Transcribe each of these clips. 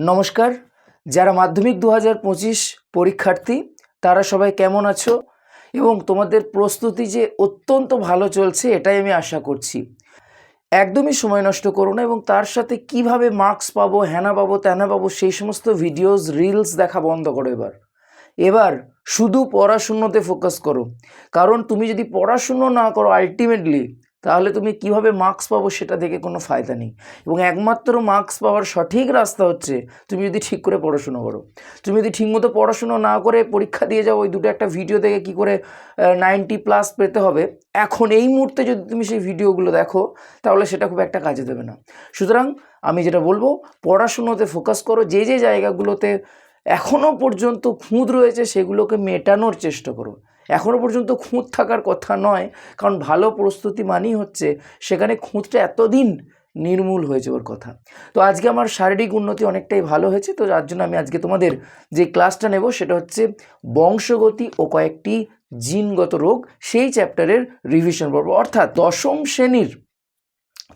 নমস্কার। যারা মাধ্যমিক দু হাজার পঁচিশ পরীক্ষার্থী, তারা সবাই কেমন আছো? এবং তোমাদের প্রস্তুতি যে অত্যন্ত ভালো চলছে, এটাই আমি আশা করছি। একদমই সময় নষ্ট করো না এবং তার সাথে কীভাবে মার্কস পাবো, হ্যানা পাবো, ত্যানা পাবো, সেই সমস্ত ভিডিওস রিলস দেখা বন্ধ করো এবার। এবার শুধু পড়াশুনোতে ফোকাস করো। কারণ তুমি যদি পড়াশুনো না করো আলটিমেটলি তাহলে তুমি কীভাবে মার্কস পাবো সেটা দেখে কোনো ফায়দা নেই। এবং একমাত্র মার্কস পাওয়ার সঠিক রাস্তা হচ্ছে তুমি যদি ঠিক করে পড়াশুনো করো। তুমি যদি ঠিকমতো পড়াশুনো না করে পরীক্ষা দিয়ে যাও, ওই দুটো একটা ভিডিও দেখে কী করে নাইনটি প্লাস পেতে হবে। এখন এই মুহূর্তে যদি তুমি সেই ভিডিওগুলো দেখো, তাহলে সেটা খুব একটা কাজে দেবে না। সুতরাং আমি যেটা বলব, পড়াশুনোতে ফোকাস করো। যে যে জায়গাগুলোতে এখনও পর্যন্ত খুঁত রয়েছে, সেগুলোকে মেটানোর চেষ্টা করো। এখনও পর্যন্ত খুঁত থাকার কথা নয়, কারণ ভালো প্রস্তুতি মানেই হচ্ছে সেখানে খুঁতটা এতদিন নির্মূল হয়েছে ওর কথা। তো আজকে আমার শারীরিক উন্নতি অনেকটাই ভালো হয়েছে, তো যার জন্য আমি আজকে তোমাদের যে ক্লাসটা নেব সেটা হচ্ছে বংশগতি ও কয়েকটি জিনগত রোগ, সেই চ্যাপ্টারের রিভিশন পর্ব। অর্থাৎ দশম শ্রেণির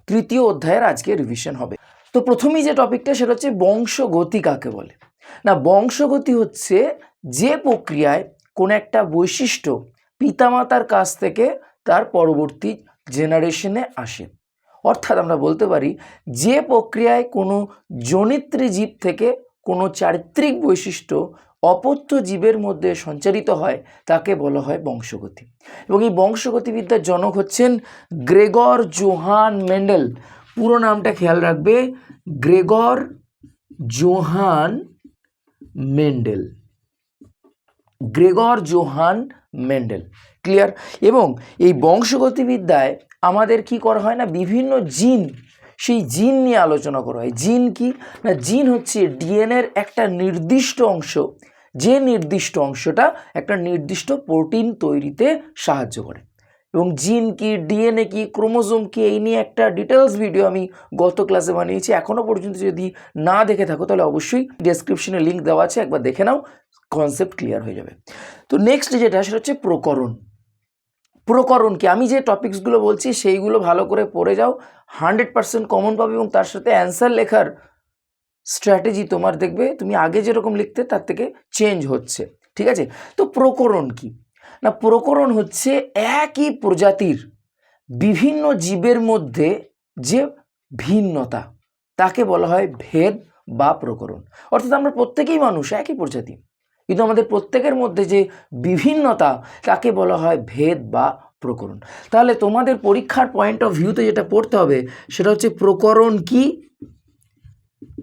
তৃতীয় অধ্যায়ের আজকে রিভিশন হবে। তো প্রথমেই যে টপিকটা সেটা হচ্ছে বংশগতি কাকে বলে? না, বংশগতি হচ্ছে যে প্রক্রিয়ায় কোনো একটা বৈশিষ্ট্য পিতামাতার কাছ থেকে তার পরবর্তী জেনারেশনে আসে। অর্থাৎ আমরা বলতে পারি, যে প্রক্রিয়ায় কোনো জনিত্রী জীব থেকে কোনো চারিত্রিক বৈশিষ্ট্য অপত্য জীবের মধ্যে সঞ্চারিত হয়, তাকে বলা হয় বংশগতি। এবং এই বংশগতিবিদ্যার জনক হচ্ছেন গ্রেগর জোহান মেন্ডেল। পুরো নামটা খেয়াল রাখবে, Gregor Johann Mendel. Gregor Johann Mendel. Clear? এবং এই বংশগতিবিদ্যায় আমাদের কি করা হয় না? বিভিন্ন জিন, সেই জিন নিয়ে আলোচনা করা হয়। জিন কি? না, জিন হচ্ছে ডিএনএর একটা নির্দিষ্ট অংশ। যে নির্দিষ্ট অংশটা একটা নির্দিষ্ট প্রোটিন তৈরিতে সাহায্য করে। এবং জিন কি, ডিএনএ কি, ক্রোমোজোম কি, এই নিয়ে একটা ডিটেলস ভিডিও আমি গত ক্লাসে বানিয়েছি। এখনও পর্যন্ত যদি না দেখে থাকো, তাহলে অবশ্যই ডেসক্রিপশনে লিঙ্ক দেওয়া আছে, একবার দেখে নাও কনসেপ্ট ক্লিয়ার হয়ে যাবে। তো নেক্সট যেটা, সেটা হচ্ছে প্রকরণ। প্রকরণ কি? আমি যে টপিকসগুলো বলছি, সেইগুলো ভালো করে পড়ে যাও হান্ড্রেড পার্সেন্ট কমন পাবে এবং তার সাথে অ্যান্সার লেখার স্ট্র্যাটেজি তোমার দেখবে, তুমি আগে যেরকম লিখতে, তার থেকে চেঞ্জ হচ্ছে। ঠিক আছে? তো প্রকরণ কি? না প্রকরণ হচ্ছে একই প্রজাতির বিভিন্ন জীবের মধ্যে যে ভিন্নতা, তাকে বলা হয় ভেদ বা প্রকরণ। অর্থাৎ আমরা প্রত্যেকেই মানুষ, একই প্রজাতি। কিন্তু আমাদের প্রত্যেকের মধ্যে যে বিভিন্নতা, তাকে বলা হয় ভেদ বা প্রকরণ। তাহলে তোমাদের পরীক্ষার পয়েন্ট অফ ভিউতে যেটা পড়তে হবে, সেটা হচ্ছে প্রকরণ কি?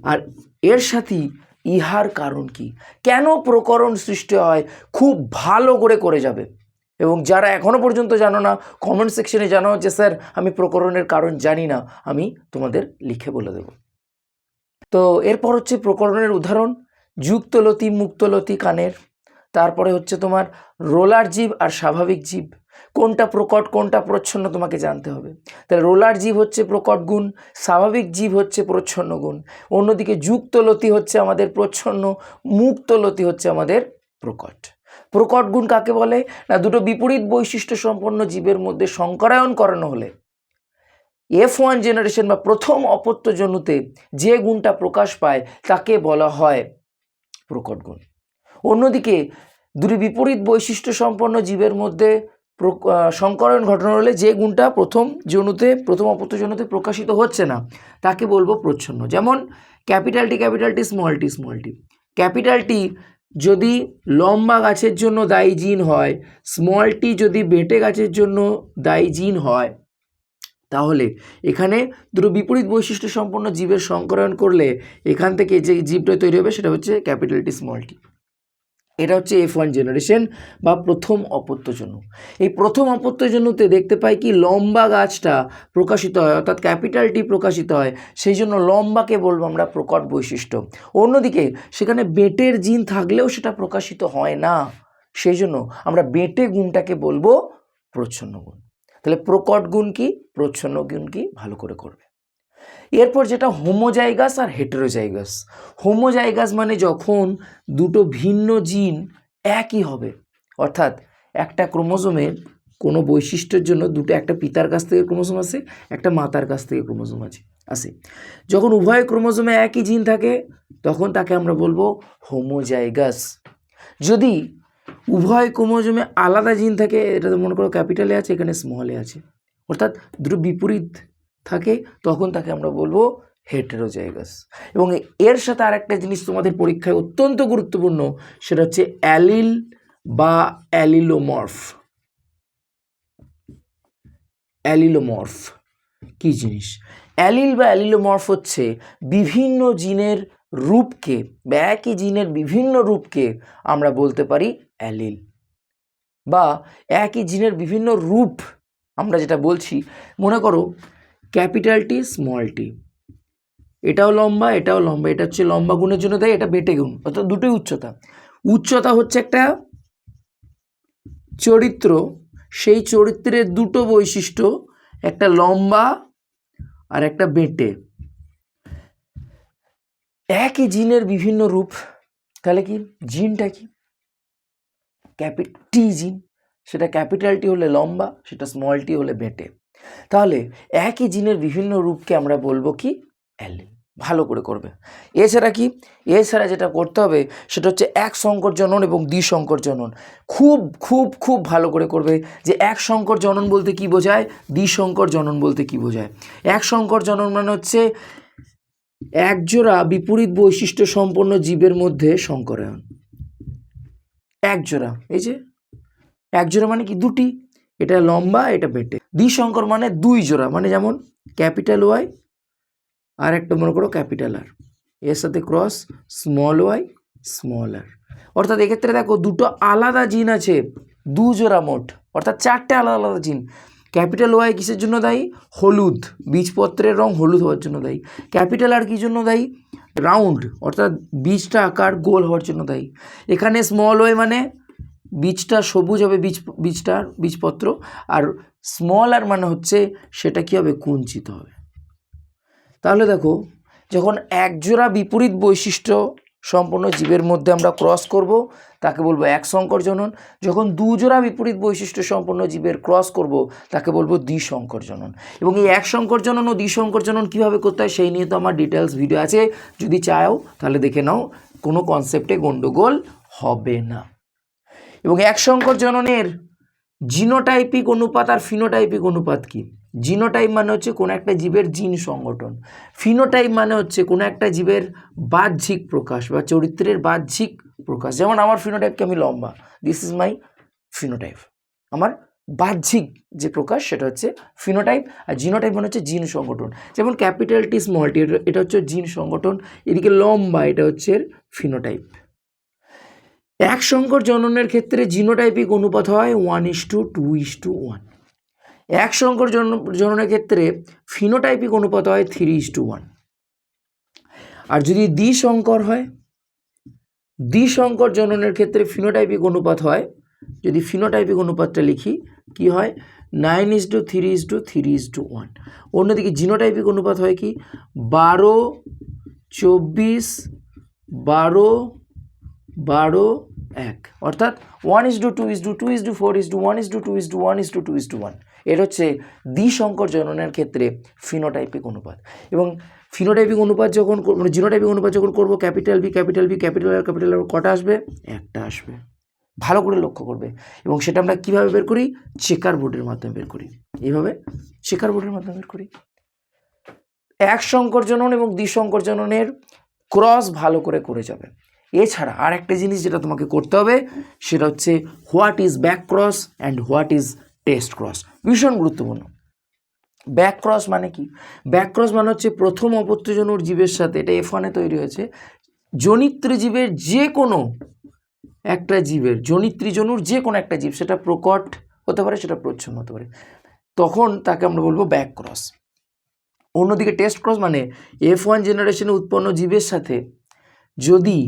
আর এর সাথেই ইহার কারণ কি? কেন প্রকরণ সৃষ্টি হয়? খুব ভালো করে করে যাবে। এবং যারা এখনও পর্যন্ত জানো না কমেন্ট সেকশনে জানাও যে, স্যার, আমি প্রকরণের কারণ জানি না। আমি তোমাদের লিখে বলে দেব। তো এরপর হচ্ছে প্রকরণের উদাহরণ। যুক্তলতি, মুক্তলতি কানের। তারপরে হচ্ছে তোমার রোলার জীব আর স্বাভাবিক জীব। কোনটা প্রকট, কোনটা প্রচ্ছন্ন তোমাকে জানতে হবে। তাহলে রোলার জীব হচ্ছে প্রকট গুণ, স্বাভাবিক জীব হচ্ছে প্রচ্ছন্ন গুণ। অন্যদিকে যুক্তলতি হচ্ছে আমাদের প্রচ্ছন্ন মুক্তলতি হচ্ছে আমাদের প্রকট। প্রকট গুণ কাকে বলে? না, দুটো বিপরীত বৈশিষ্ট্য সম্পন্ন জীবের মধ্যে সংকরায়ন করানো হলে এফ ওয়ান জেনারেশন বা প্রথম অপত্য জনুতে যে গুণটা প্রকাশ পায়, তাকে বলা হয় প্রকট গুণ। অন্যদিকে দুটি বিপরীত বৈশিষ্ট্য সম্পন্ন জীবের মধ্যে সংকরণ ঘটনা হলে যে গুণটা প্রথম জনুতে প্রথম অপত্য জনুতে প্রকাশিত হচ্ছে না, তাকে বলব প্রচ্ছন্ন। যেমন capital T capital T, small T small T. Capital T যদি লম্বা গাছের জন্য দায়ী জিন হয়, স্মল টি যদি বেটে গাছের জন্য দায়ী জিন হয়, তাহলে এখানে দুটো বিপরীত বৈশিষ্ট্য সম্পন্ন জীবের সংকরণ করলে এখান থেকে যে জীবটা তৈরি হবে সেটা হচ্ছে ক্যাপিটাল টি, স্মল টি। এটা হচ্ছে এফ ওয়ান জেনারেশন বা প্রথম অপত্যজনু এই প্রথম অপত্যজনুতে দেখতে পাই কি লম্বা গাছটা প্রকাশিত হয়, অর্থাৎ ক্যাপিটাল টি প্রকাশিত হয়, সেই জন্য লম্বাকে বলব আমরা প্রকট বৈশিষ্ট্য। অন্যদিকে সেখানে বেটের জিন থাকলেও সেটা প্রকাশিত হয় না, সেই জন্য আমরা বেটে গুণটাকে বলব প্রচ্ছন্ন গুণ। তাহলে প্রকট গুণ কি? প্রচ্ছন্ন গুণ কি? ভালো করে করবে। এরপর যেটা হোমোজাইগাস আর হেটেরোজাইগাস হোমোজাইগাস মানে যখন দুটো ভিন্ন জিন একই হবে, অর্থাৎ একটা ক্রোমোজোমের কোনো বৈশিষ্ট্যের জন্য দুটো, একটা পিতার কাছ থেকে ক্রোমোজোম আছে একটা মাতার কাছ থেকে ক্রোমোজোম আছে আসে। যখন উভয় ক্রোমোজোমে একই জিন থাকে, তখন তাকে আমরা বলব হোমোজাইগাস যদি উভয় ক্রোমোজোমে আলাদা জিন থাকে এটা মনে করো ক্যাপিটালে আছে, এখানে স্মলে আছে, অর্থাৎ দুটো বিপরীত থাকে, তখন তাকে আমরা বলব হেটেরোজাইগাস এবং এর সাথে আর একটা জিনিস তোমাদের পরীক্ষায় অত্যন্ত গুরুত্বপূর্ণ, সেটা হচ্ছে অ্যালিল বা অ্যালিলোমর্ফ। অ্যালিলোমর্ফ, কী জিনিস? অ্যালিল বা অ্যালিলোমর্ফ হচ্ছে বিভিন্ন জিনের রূপকে, বা একই জিনের বিভিন্ন রূপকে আমরা বলতে পারি অ্যালিল। বা একই জিনের বিভিন্ন রূপ আমরা যেটা বলছি, মনে করো ক্যাপিটাল টি, স্মল টি। এটাও লম্বা এটাও লম্বা, এটা হচ্ছে লম্বা গুণের জন্য দেয়, এটা বেটে গুণ। অর্থাৎ দুটোই উচ্চতা। উচ্চতা হচ্ছে একটা চরিত্র, সেই চরিত্রের দুটো বৈশিষ্ট্য, একটা লম্বা আর একটা বেটে। একই জিনের বিভিন্ন রূপ, তাহলে কি? জিনটা কি? ক্যাপি, টি জিন। সেটা ক্যাপিটালটি হলে লম্বা, সেটা স্মলটি হলে বেটে। তাহলে একই জিনের বিভিন্ন রূপকে আমরা বলব কি? অ্যালিল ভালো করে করবে। এছাড়া কি? এছাড়া যেটা করতে হবে সেটা হচ্ছে এক সংকর জনন এবং দ্বিসংকর জনন। খুব খুব খুব ভালো করে করবে যে এক সংকর জনন বলতে কি বোঝায়? দ্বিসংকর জনন বলতে কি বোঝায়? এক সংকর জনন মানে হচ্ছে একজোড়া বিপরীত বৈশিষ্ট্য সম্পন্ন জীবের মধ্যে সংকরায়ন। একজোড়া এই যে? একজোড়া মানে কি? দুটি। এটা লম্বা, এটা বেটে। দ্বিসংকর মানে দুই জোড়া মানে যেমন ক্যাপিটাল ওয়াই আর একটা মনে করো ক্যাপিটাল আর। এর সাথে cross, small Y, small R. অর্থাৎ এক্ষেত্রে দেখো দুটো আলাদা জিন আছে, দু জোড়া মোট, অর্থাৎ চারটে আলাদা আলাদা জিন। ক্যাপিটাল ওয়াই কিসের জন্য দায়ী? হলুদ, বীজপত্রের রং হলুদ হওয়ার জন্য দায়ী। ক্যাপিটাল আর কির জন্য দায়ী? রাউন্ড, অর্থাৎ বীজটা আকার গোল হওয়ার জন্য দায়ী। এখানে স্মল ওয়াই মানে বীজটা সবুজ হবে, বীজ, বীজটার বীজপত্র। আর স্মল আর মানে হচ্ছে সেটা কী হবে কুঞ্চিত হবে? তাহলে দেখো, যখন একজোড়া বিপরীত বৈশিষ্ট্য সম্পন্ন জীবের মধ্যে আমরা ক্রস করব, তাকে বলব এক সংকর জনন যখন দুজোড়া বিপরীত বৈশিষ্ট্য সম্পন্ন জীবের ক্রস করব, তাকে বলব জনন এবং এই এক সংকর জনন ও দ্বিসংকর জনন কীভাবে করতে হয়, সেই নিয়ে তো আমার ডিটেলস ভিডিও আছে। যদি চাও, তাহলে দেখে নাও, কোনো কনসেপ্টে গণ্ডগোল হবে না। এবং এক সংকর জননের জিনোটাইপিক অনুপাত আর ফিনোটাইপিক অনুপাত কি? জিনোটাইপ মানে হচ্ছে কোনো একটা জীবের জিন সংগঠন। ফিনোটাইপ মানে হচ্ছে কোনো একটা জীবের বাহ্যিক প্রকাশ বা চরিত্রের বাহ্যিক প্রকাশ। যেমন আমার ফিনোটাইপকে আমি লম্বা দিস ইজ মাই ফিনোটাইপ আমার বাহ্যিক যে প্রকাশ, সেটা হচ্ছে ফিনোটাইপ আর জিনোটাইপ মানে হচ্ছে জিন সংগঠন। যেমন ক্যাপিটাল টি স্মল টি এটা হচ্ছে জিন সংগঠন, এদিকে লম্বা, এটা হচ্ছে ফিনোটাইপ এক সংকর জননের ক্ষেত্রে জিনোটাইপিক অনুপাত হয় one is to two is to one এক সংকর জন জননের ক্ষেত্রে ফিনোটাইপিক অনুপাত হয় থ্রি ইস টু ওয়ান আর যদি দ্বিসংকর হয়, দ্বিসংকর জননের ক্ষেত্রে ফিনোটাইপিক অনুপাত হয়, যদি ফিনোটাইপিক অনুপাতটা লিখি, কি হয়? Nine is to three is to three is to one অন্যদিকে জিনোটাইপিক অনুপাত হয় কি? বারো, চব্বিশ, বারো বারো এক। অর্থাৎ one is to two is to two is to four is to one is to two is to one is to two is to one এটা হচ্ছে দ্বিসংকর জননের ক্ষেত্রে ফিনোটাইপিক অনুপাত। এবং ফিনোটাইপিক অনুপাত যখন মানে জিনোটাইপিক অনুপাত যখন করব capital B capital B capital R capital R কটা আসবে? একটা আসবে। ভালো করে লক্ষ্য করবে। এবং সেটা আমরা কীভাবে বের করি? চেকার বোর্ডের মাধ্যমে বের করি। এইভাবে চেকার বোর্ডের মাধ্যমে বের করি। এক সংকর জনন এবং দ্বিসংকর জননের ক্রস ভালো করে করে যাবে। এছাড়া আর একটা জিনিস যেটা তোমাকে করতে হবে, সেটা হচ্ছে what is back cross and what is test cross. ভীষণ গুরুত্বপূর্ণ। ব্যাক ক্রস মানে কি? ব্যাক ক্রস মানে হচ্ছে প্রথম অপত্যজনুর জীবের সাথে, এটা এফ ওয়ানে তৈরি হয়েছে জনিত্র জীবের যে কোনো একটা জীবের, জনিত্রীজনুর যে কোনো একটা জীব, সেটা প্রকট হতে পারে, সেটা প্রচ্ছন্ন হতে পারে, তখন তাকে আমরা বলব ব্যাক ক্রস। অন্যদিকে টেস্ট ক্রস মানে এফ ওয়ান জেনারেশনে উৎপন্ন জীবের সাথে যদি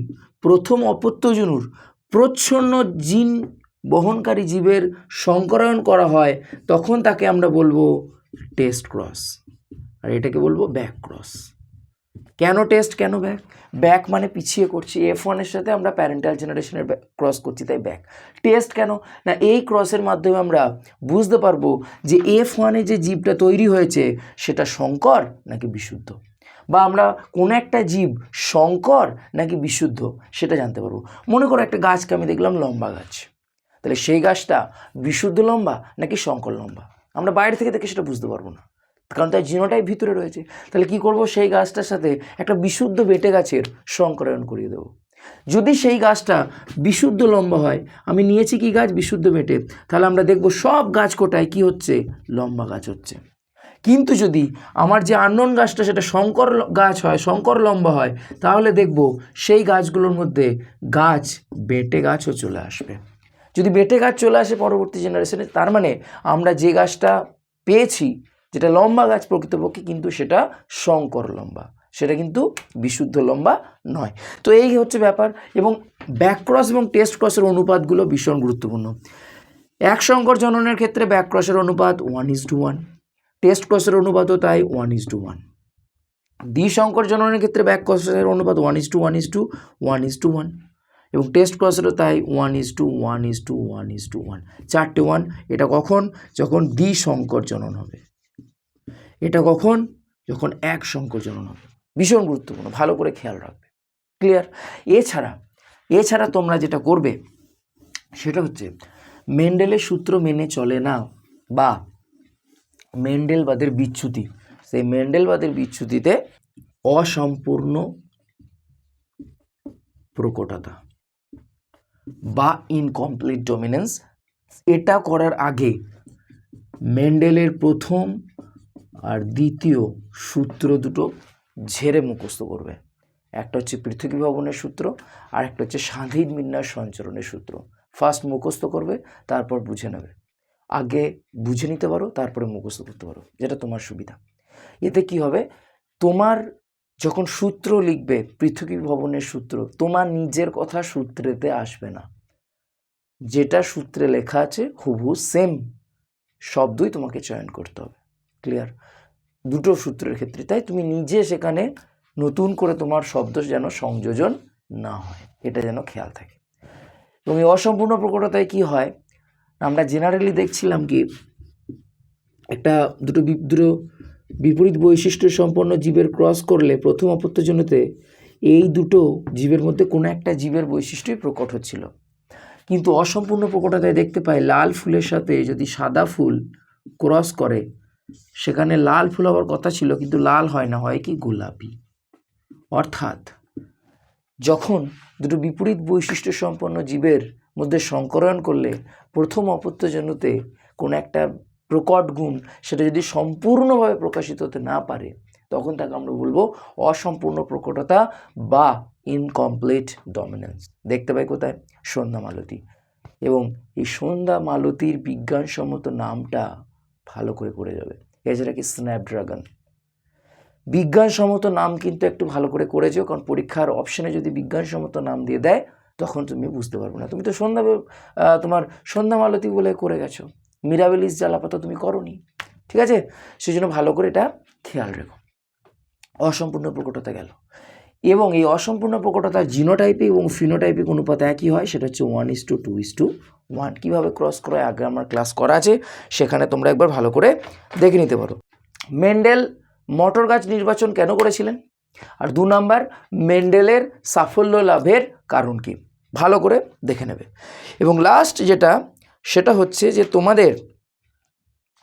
প্রথম অপত্যজনুর প্রচ্ছন্ন জিন বহনকারী জীবের সংকরায়ন করা হয়, তখন তাকে আমরা বলব টেস্ট ক্রস। আর এটাকে বলব ব্যাক ক্রস। কেন টেস্ট, কেন ব্যাক? ব্যাক মানে পিছিয়ে করছি। এফ ওয়ানের সাথে আমরা প্যারেন্টাল জেনারেশনের ক্রস করছি, তাই ব্যাক। টেস্ট কেন? না, এই ক্রসের মাধ্যমে আমরা বুঝতে পারব যে এফ ওয়ানে যে জীবটা তৈরি হয়েছে, সেটা শঙ্কর নাকি বিশুদ্ধ? বা আমরা কোনো একটা জীব শঙ্কর নাকি বিশুদ্ধ, সেটা জানতে পারব। মনে করো একটা গাছকে আমি দেখলাম লম্বা গাছ। তাহলে সেই গাছটা বিশুদ্ধ লম্বা নাকি শঙ্কর লম্বা? আমরা বাইরে থেকে দেখে সেটা বুঝতে পারব না। কারণ তার জিনোটাই ভিতরে রয়েছে। তাহলে কি করব? সেই গাছটার সাথে একটা বিশুদ্ধ বেটে গাছের সংকরায়ন করিয়ে দেবো। যদি সেই গাছটা বিশুদ্ধ লম্বা হয়, আমি নিয়েছি কি গাছ? বিশুদ্ধ বেটে। তাহলে আমরা দেখব সব গাছ কোটায় কি হচ্ছে? লম্বা গাছ হচ্ছে। কিন্তু যদি আমার যে আননোন গাছটা, সেটা শঙ্কর গাছ হয়, শঙ্কর লম্বা হয়, তাহলে দেখব সেই গাছগুলোর মধ্যে গাছ, বেটে গাছও চলে আসবে। যদি বেটে গাছ চলে আসে পরবর্তী জেনারেশনে তার মানে আমরা যে গাছটা পেয়েছি, যেটা লম্বা গাছ প্রকৃতপক্ষে, কিন্তু সেটা শঙ্কর লম্বা। সেটা কিন্তু বিশুদ্ধ লম্বা নয়। তো এই হচ্ছে ব্যাপার এবং ব্যাকক্রস এবং টেস্ট ক্রসের অনুপাতগুলো ভীষণ গুরুত্বপূর্ণ। এক শঙ্কর জননের ক্ষেত্রে ব্যাক ক্রসের অনুপাত one is to one test ক্রসের অনুপাতও তাই ওয়ান ইজ টু ওয়ান দ্বিশঙ্কর জননের ক্ষেত্রে ব্যাক ক্রসের অনুপাত one is to one is to one is to one এবং টেস্ট ক্রসেরও তাই one is to one is to one is to one চারটে ওয়ান এটা কখন? যখন দ্বিশঙ্কর জনন হবে। এটা কখন? যখন এক শঙ্কর জনন হবে। ভীষণ গুরুত্বপূর্ণ, ভালো করে খেয়াল রাখবে। ক্লিয়ার এছাড়া এছাড়া তোমরা যেটা করবে, সেটা হচ্ছে মেন্ডেলের সূত্র মেনে চলে না, বা মেন্ডেলবাদের বিচ্যুতি। সেই মেন্ডেলবাদের বিচ্যুতিতে অসম্পূর্ণ প্রকটতা বা ইনকমপ্লিট ডমিনেন্স এটা করার আগে মেন্ডেলের প্রথম আর দ্বিতীয় সূত্র দুটো ঝেড়ে মুখস্থ করবে। একটা হচ্ছে পৃথিবী ভবনের সূত্র আর একটা হচ্ছে স্বাধীন বিন্যাস সঞ্চরণের সূত্র। ফার্স্ট মুখস্থ করবে, তারপর বুঝে নেবে। আগে বুঝে নিতে পারো, তারপরে মুখস্থ করতে পারো, যেটা তোমার সুবিধা। এতে কি হবে? তোমার যখন সূত্র লিখবে, পৃথিবী ভবনের সূত্র, তোমার নিজের কথা সূত্রেতে আসবে না। যেটা সূত্রে লেখা আছে, হুবহু সেম শব্দই তোমাকে চয়ন করতে হবে। ক্লিয়ার দুটো সূত্রের ক্ষেত্রে। তাই তুমি নিজে সেখানে নতুন করে তোমার শব্দ যেন সংযোজন না হয়। এটা যেন খেয়াল থাকে। এবং এই অসম্পূর্ণ প্রকটতায় কি হয়? আমরা জেনারেলি দেখছিলাম কি, একটা দুটো দুটো বিপরীত বৈশিষ্ট্য সম্পন্ন জীবের ক্রস করলে প্রথম অপত্যজনিতে এই দুটো জীবের মধ্যে কোনো একটা জীবের বৈশিষ্ট্যই প্রকট হচ্ছিল। কিন্তু অসম্পূর্ণ প্রকটতায় দেখতে পাই লাল ফুলের সাথে যদি সাদা ফুল ক্রস করে, সেখানে লাল ফুল হওয়ার কথা ছিল, কিন্তু লাল হয় না, হয় কি গোলাপি। অর্থাৎ যখন দুটো বিপরীত বৈশিষ্ট্য সম্পন্ন জীবের মধ্যে সংকরণ করলে প্রথম অপত্যজনুতে কোনো একটা প্রকট গুণ সেটা যদি সম্পূর্ণভাবে প্রকাশিত হতে না পারে, তখন তাকে আমরা বলব অসম্পূর্ণ প্রকটতা বা ইনকমপ্লিট ডমিনেন্স দেখতে পাই কোথায়? সন্ধ্যা মালতী। এবং এই সন্ধ্যা মালতীর বিজ্ঞানসম্মত নামটা ভালো করে করে যাবে। এছাড়া কি স্ন্যাপড্রাগন বিজ্ঞানসম্মত নাম কিন্তু একটু ভালো করে করে যেও কারণ পরীক্ষার অপশনে যদি বিজ্ঞানসম্মত নাম দিয়ে দেয় তখন তুমি বুঝতে পারবে না। তুমি তো সন্ধ্যা তোমার সন্ধ্যা মালতি বলে করে গেছো। মিরাবেলিস জ্বালাপাতা তুমি করনি। ঠিক আছে? সেই জন্য ভালো করে এটা খেয়াল রেখো। অসম্পূর্ণ প্রকটতা গেল। এবং এই অসম্পূর্ণ প্রকটতা জিনোটাইপিক এবং ফিনোটাইপিক অনুপাত একই হয়, সেটা হচ্ছে one is to two is to one কীভাবে ক্রস করা হয় আগে আমার ক্লাস করা আছে, সেখানে তোমরা একবার ভালো করে দেখে নিতে পারো। মেন্ডেল মটর গাছ নির্বাচন কেন করেছিলেন? আর দু নাম্বার, মেন্ডেলের সাফল্য লাভের কারণ কি? ভালো করে দেখে নেবে। এবং লাস্ট যেটা, সেটা হচ্ছে যে তোমাদের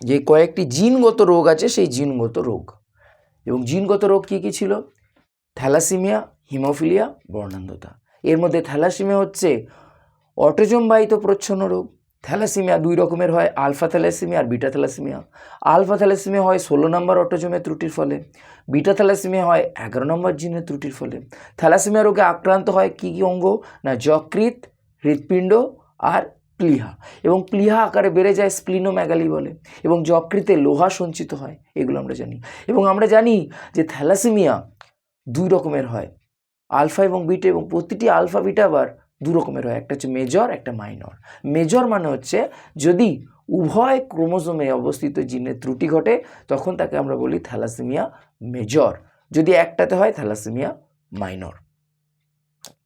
যে কয়েকটি জিনগত রোগ আছে, সেই জিনগত রোগ। এবং জিনগত রোগ কী কী ছিল? থ্যালাসিমিয়া, হিমোফিলিয়া, বর্ণান্ধতা। এর মধ্যে থ্যালাসিমিয়া হচ্ছে অটোজম বাহিত প্রচ্ছন্ন রোগ। থ্যালাসিমিয়া দুই রকমের হয়, আলফা থ্যালাসিমিয়া আর বিটা থ্যালাসিমিয়া। আলফা থ্যালাসিমিয়া হয় ষোলো নম্বর অটোজমের ত্রুটির ফলে, বিটা থ্যালাসিমিয়া হয় এগারো নম্বর জিনের ত্রুটির ফলে। থ্যালাসিমিয়া রোগে আক্রান্ত হয় কী কী অঙ্গ? না যকৃত হৃৎপিণ্ড আর প্লিহা। এবং প্লিহা আকারে বেড়ে যায় স্প্লিনোম্যাগালি বলে, এবং যকৃতে লোহা সঞ্চিত হয়, এগুলো আমরা জানি। এবং আমরা জানি যে থ্যালাসিমিয়া দুই রকমের হয়, আলফা এবং বিটা, এবং প্রতিটি আলফা বিটা আবার দু রকমের হয়, একটা হচ্ছে মেজর একটা মাইনর মেজর মানে হচ্ছে যদি উভয় ক্রোমোজোমে অবস্থিত জিনের ত্রুটি ঘটে, তখন তাকে আমরা বলি থ্যালাসেমিয়া মেজর যদি একটাতে হয়, থ্যালাসেমিয়া মাইনর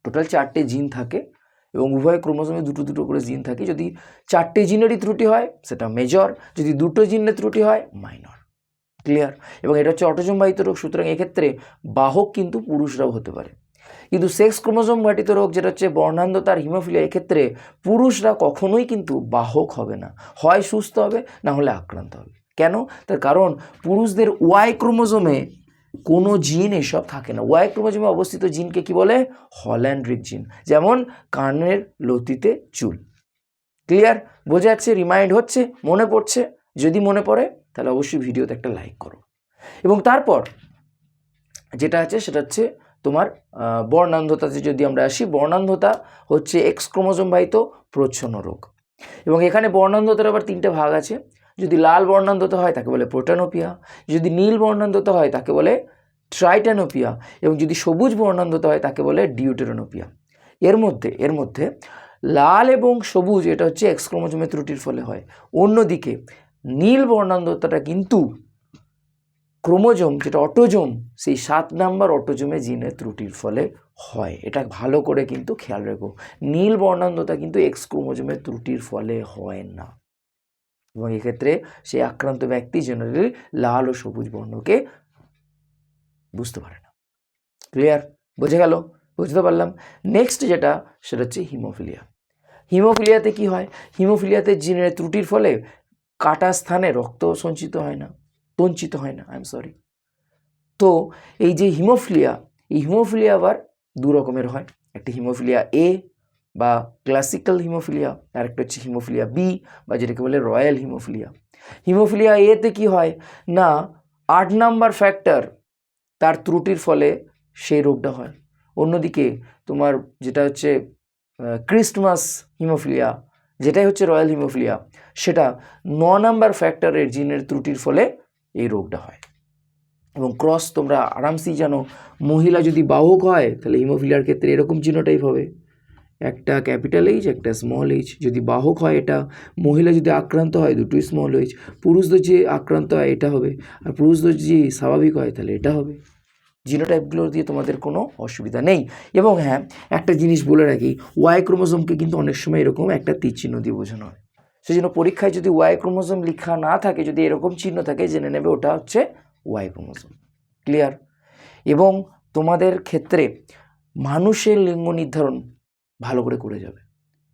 টোটাল চারটে জিন থাকে এবং উভয় ক্রোমোজোমে দুটো দুটো করে জিন থাকে, যদি চারটে জিনেরই ত্রুটি হয়, সেটা মেজর যদি দুটো জিনের ত্রুটি হয় মাইনর ক্লিয়ার এবং এটা হচ্ছে অটোজম বাহিত রোগ, সুতরাং এক্ষেত্রে বাহক কিন্তু পুরুষরাও হতে পারে। কিন্তু সেক্স ক্রোমোজোম ঘাটিত রোগ, যেটা হচ্ছে বর্ণান্ধতার হিমোফিলিয়া, এক্ষেত্রে পুরুষরা কখনোই কিন্তু বাহক হবে না। হয় সুস্থ হবে, না হলে আক্রান্ত হবে। কেন? তার কারণ পুরুষদের ওয়াই ক্রোমোজোমে কোনো জিন এসব থাকে না। ওয়াই ক্রোমোজোমে অবস্থিত জিনকে কি বলে? হল্যান্ড্রিক জিন। যেমন কানের লতিতে চুল। ক্লিয়ার? বোঝা যাচ্ছে? রিমাইন্ড হচ্ছে? মনে পড়ছে? যদি মনে পড়ে, তাহলে অবশ্যই ভিডিওতে একটা লাইক করো। এবং তারপর যেটা আছে, সেটা হচ্ছে তোমার বর্ণান্ধতাতে যদি আমরা আসি, বর্ণান্ধতা হচ্ছে এক্স ক্রোমোজোম বাহিত প্রচ্ছন্ন রোগ। এবং এখানে বর্ণান্ধতার আবার তিনটে ভাগ আছে। যদি লাল বর্ণান্ধতা হয়, তাকে বলে প্রোটানোপিয়া। যদি নীল বর্ণান্ধতা হয়, তাকে বলে ট্রাইটানোপিয়া। এবং যদি সবুজ বর্ণান্ধতা হয়, তাকে বলে ডিউটেরোনোপিয়া। এর মধ্যে এর মধ্যে লাল এবং সবুজ, এটা হচ্ছে এক্স ক্রোমোজোমের ত্রুটির ফলে হয়। অন্যদিকে নীল বর্ণান্ধতাটা কিন্তু ক্রোমোজোম, যেটা অটোজোম, সেই সাত নাম্বার অটোজোমে জিনের ত্রুটির ফলে হয়। এটা ভালো করে কিন্তু খেয়াল রেখো। নীল বর্ণান্ধতা কিন্তু এক্স ক্রোমোজোমের ত্রুটির ফলে হয় না। এবং এক্ষেত্রে সেই আক্রান্ত ব্যক্তি জেনারেলি লাল ও সবুজ বর্ণকে বুঝতে পারে না। ক্লিয়ার বোঝা গেল? বুঝতে পারলাম। নেক্সট যেটা, সেটা হচ্ছে হিমোফিলিয়া হিমোফিলিয়াতে কি হয়? হিমোফিলিয়াতে জিনের ত্রুটির ফলে কাটা স্থানে রক্ত সঞ্চিত হয় না। তঞ্চিত হয় না আই এম সরি তো এই যে হিমোফিলিয়া, এই হিমোফিলিয়া আবার দু রকমের হয়। একটা হিমোফিলিয়া এ বা ক্লাসিক্যাল হিমোফিলিয়া আর একটা হচ্ছে হিমোফিলিয়া বি বা যেটাকে বলে রয়্যাল হিমোফিলিয়া। হিমোফিলিয়া এতে কি হয়? না, আট নাম্বার ফ্যাক্টর তার ত্রুটির ফলে সেই রোগটা হয়। অন্যদিকে তোমার যেটা হচ্ছে ক্রিস্টমাস হিমোফিলিয়া, যেটাই হচ্ছে রয়্যাল হিমোফিলিয়া, সেটা ন নাম্বার ফ্যাক্টরের জিনের ত্রুটির ফলে এই রোগটা হয়। এবং ক্রস তোমরা আরামসেই জানো, মহিলা যদি বাহক হয়, তাহলে হিমোফিলিয়ার ক্ষেত্রে এরকম জিনোটাইপ হবে। একটা ক্যাপিটাল এইচ একটা স্মল এইচ যদি বাহক হয় এটা, মহিলা যদি আক্রান্ত হয়, দুটোই স্মল এইচ পুরুষদের যে আক্রান্ত হয়, এটা হবে। আর পুরুষদের যে স্বাভাবিক হয়, তাহলে এটা হবে। জিনোটাইপগুলো দিয়ে তোমাদের কোনো অসুবিধা নেই। এবং হ্যাঁ একটা জিনিস বলে রাখি ওয়াই ক্রোমোজোমকে কিন্তু অনেক সময় এরকম একটা তীর চিহ্ন দিয়ে বোঝানো হয়। সেই জন্য পরীক্ষায় যদি ওয়াই ক্রোমোজোম লেখা না থাকে, যদি এরকম চিহ্ন থাকে, জেনে নেবে ওটা হচ্ছে ওয়াই ক্রোমোজোম। ক্লিয়ার? এবং তোমাদের ক্ষেত্রে মানুষের লিঙ্গ নির্ধারণ ভালো করে করে যাবে।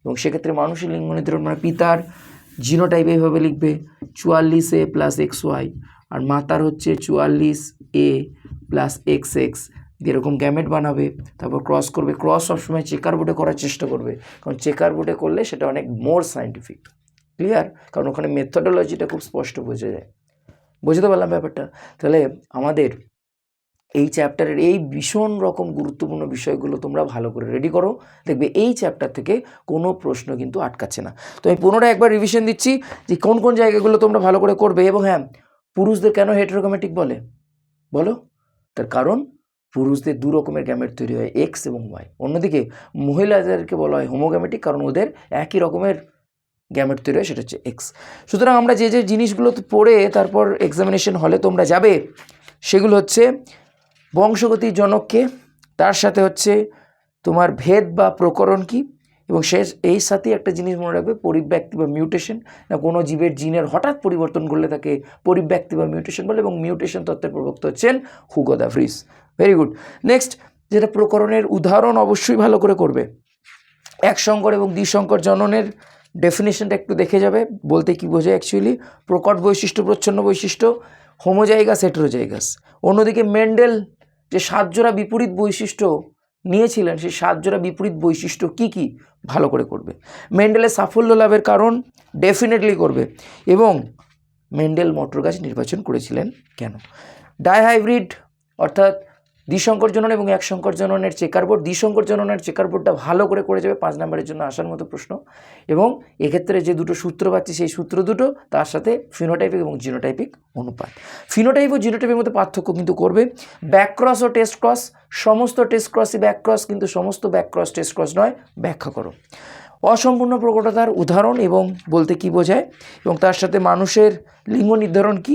এবং সেক্ষেত্রে মানুষের লিঙ্গ নির্ধারণ মানে পিতার জিনো জিনোটাইপ এইভাবে লিখবে, চুয়াল্লিশ এ প্লাস এক্স ওয়াই আর মাতার হচ্ছে চুয়াল্লিশ এ প্লাস এক্স এক্স এরকম গ্যামেট বানাবে, তারপর ক্রস করবে ক্রস সবসময় চেকার বোর্ডে করার চেষ্টা করবে। কারণ চেকার বোর্ডে করলে সেটা অনেক মোর সায়েন্টিফিক ক্লিয়ার কারণ ওখানে মেথডোলজিটা খুব স্পষ্ট বোঝা যায়। বুঝতে পারলাম ব্যাপারটা? তাহলে আমাদের এই চ্যাপ্টারের এই ভীষণ রকম গুরুত্বপূর্ণ বিষয়গুলো তোমরা ভালো করে রেডি করো। দেখবে এই চ্যাপ্টার থেকে কোনো প্রশ্ন কিন্তু আটকাচ্ছে না। তো আমি পুনরায় একবার রিভিশন দিচ্ছি যে কোন কোন জায়গাগুলো তোমরা ভালো করে করবে এবং হ্যাঁ পুরুষদের কেন হেটেরোক্রোমেটিক বলে? বলো? তার কারণ পুরুষদের দু রকমের গ্যামেট তৈরি হয় এক্স এবং ওয়াই অন্যদিকে মহিলাদেরকে বলা হয় হোমোগ্যামেটিক কারণ ওদের একই রকমের গ্যামেট তৈরি হয় সেটা হচ্ছে এক্স সুতরাং আমরা যে যে জিনিসগুলো পড়ে তারপর এক্সামিনেশন হলে তোমরা যাবে, সেগুলো হচ্ছে বংশগতির জনককে তার সাথে হচ্ছে তোমার ভেদ বা প্রকরণ কি, এবং শেষ এই সাথে একটা জিনিস মনে রাখবে, পরিব্যক্তি বা মিউটেশন না, কোনো জীবের জিনের হঠাৎ পরিবর্তন করলে তাকে পরিব্যক্তি বা মিউটেশন বলে, এবং মিউটেশন তত্ত্বের প্রবক্তা হচ্ছেন Hugo de Vries very good next যেটা প্রকরণের উদাহরণ অবশ্যই ভালো করে করবে। এক সংকর এবং দ্বিসংকর জননের ডেফিনেশনটা একটু দেখে যাবে, বলতে কি বোঝায় অ্যাকচুয়ালি প্রকট বৈশিষ্ট্য, প্রচ্ছন্ন বৈশিষ্ট্য, হোমোজাইগাস হেটেরোজাইগাস অন্যদিকে মেন্ডেল যে সাত জোড়া বিপরীত বৈশিষ্ট্য নিয়েছিলেন, সেই সাত জোড়া বিপরীত বৈশিষ্ট্য কি কি? ভালো করে করবে। মেন্ডেলের সাফল্য লাভের কারণ ডেফিনেটলি করবে। এবং মেন্ডেল মটর গাছ নির্বাচন করেছিলেন কেন? ডাইহাইব্রিড অর্থাৎ দ্বিসংকর জনন এবং এক শঙ্কর জননের চেকার বোর্ড। দ্বিসংকর জননের চেকার বোর্ডটা ভালো করে করে যাবে পাঁচ নম্বরের জন্য আসার মতো প্রশ্ন। এবং এক্ষেত্রে যে দুটো সূত্র পাচ্ছি, সেই সূত্র দুটো তার সাথে ফিনোটাইপিক এবং জিনোটাইপিক অনুপাত। ফিনোটাইপ ও জিনোটাইপের মধ্যে পার্থক্য কিন্তু করবে। ব্যাক ক্রস ও টেস্ট ক্রস সমস্ত টেস্ট ক্রসই ব্যাক ক্রস কিন্তু সমস্ত ব্যাক ক্রস টেস্ট ক্রস নয়, ব্যাখ্যা করো। অসম্পূর্ণ প্রকটতার উদাহরণ এবং বলতে কি বোঝায়? এবং তার সাথে মানুষের লিঙ্গ নির্ধারণ কি?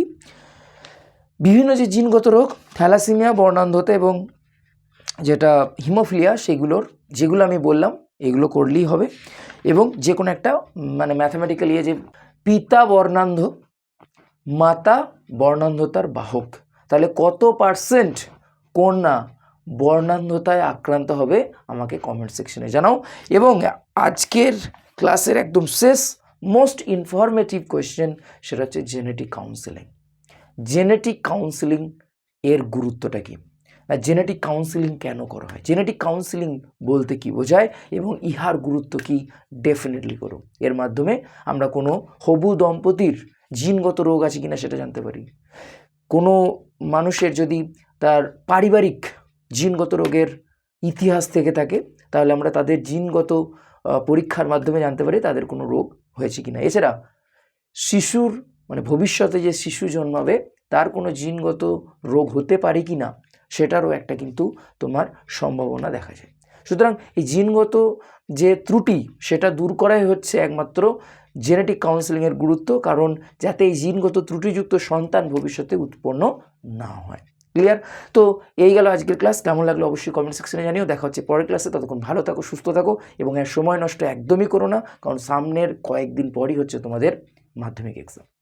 বিভিন্ন যে জিনগত রোগ, থ্যালাসিমিয়া, বর্ণান্ধতা এবং যেটা হিমোফিলিয়া, সেগুলোর, যেগুলো আমি বললাম, এগুলো করলেই হবে। এবং যে কোনো একটা মানে ম্যাথামেটিক্যাল ইয়ে যে পিতা বর্ণান্ধ, মাতা বর্ণান্ধতার বাহক। তাহলে কত পার্সেন্ট কন্যা বর্ণান্ধতায় আক্রান্ত হবে, আমাকে কমেন্ট সেকশনে জানাও। এবং আজকের ক্লাসের একদম শেষ মোস্ট ইনফরমেটিভ কোয়েশ্চেন সেটা হচ্ছে জেনেটিক কাউন্সেলিং জেনেটিক কাউন্সেলিং এর গুরুত্বটা কী? জেনেটিক কাউন্সিলিং কেন করা হয়? জেনেটিক কাউন্সিলিং বলতে কি বোঝায় এবং ইহার গুরুত্ব কি? ডেফিনেটলি করো এর মাধ্যমে আমরা কোনো হবু দম্পতির জিনগত রোগ আছে কিনা সেটা জানতে পারি। কোনো মানুষের যদি তার পারিবারিক জিনগত রোগের ইতিহাস থেকে থাকে, তাহলে আমরা তাদের জিনগত পরীক্ষার মাধ্যমে জানতে পারি তাদের কোনো রোগ হয়েছে কিনা। এছাড়া শিশুর মানে ভবিষ্যতে যে শিশু জন্মাবে, তার কোনো জিনগত রোগ হতে পারে কি না, সেটারও একটা কিন্তু তোমার সম্ভাবনা দেখা যায়। সুতরাং এই জিনগত যে ত্রুটি, সেটা দূর করাই হচ্ছে একমাত্র জেনেটিক কাউন্সেলিংয়ের গুরুত্ব, কারণ যাতে এই জিনগত ত্রুটিযুক্ত সন্তান ভবিষ্যতে উৎপন্ন না হয়। ক্লিয়ার তো এই গেল আজকের ক্লাস কেমন লাগল অবশ্যই কমেন্ট সেকশনে জানিও। দেখা হচ্ছে পরের ক্লাসে ততক্ষণ ভালো থাকো, সুস্থ থাকো, এবং এর সময় নষ্ট একদমই করো না, কারণ সামনের কয়েকদিন পরই হচ্ছে তোমাদের মাধ্যমিক এক্সাম